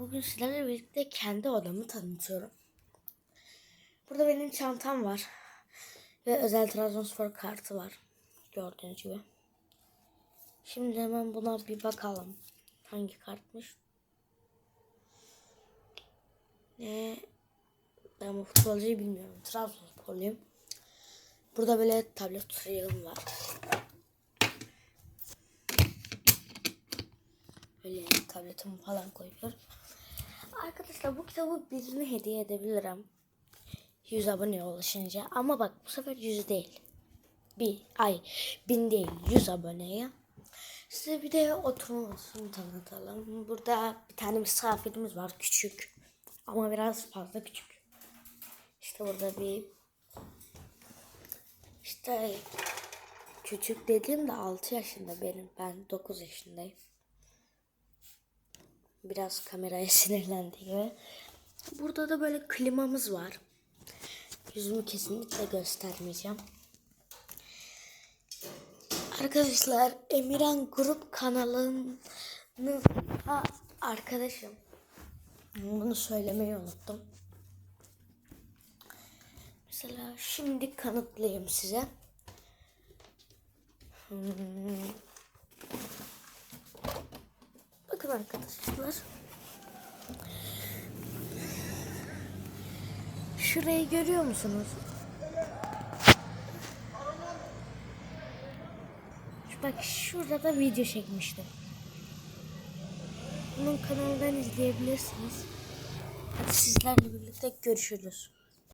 bugün sizlerle birlikte kendi odamı tanıtıyorum. Burada benim çantam var. Ve özel Trabzonspor kartı var. Gördüğünüz gibi. Şimdi hemen buna bir bakalım. Hangi kartmış? Ne? Ben bu futbolcuyu bilmiyorum. Trabzonsporluyum. Burada böyle tablet tutuyorum var. Böyle tabletimi falan koyuyorum. Arkadaşlar bu kitabı birine hediye edebilirim. 100 abone ulaşınca. Ama bak bu sefer 100 değil. Bir ay bin değil 100 aboneye. Size bir de oturma tanıtalım. Burada bir tane misafirimiz var küçük. Ama biraz fazla küçük. İşte burada bir işte küçük dediğim de 6 yaşında benim. Ben 9 yaşındayım. Biraz kameraya sinirlendi gibi. Burada da böyle klimamız var. Yüzümü kesinlikle göstermeyeceğim. Arkadaşlar Emirhan Grup kanalının ha, arkadaşım. Bunu söylemeyi unuttum. Mesela şimdi kanıtlayayım size. Hmm. Bakın arkadaşlar. Şurayı görüyor musunuz? Bak şurada da video çekmiştim. Bunun kanalından izleyebilirsiniz. Hadi sizlerle birlikte görüşürüz.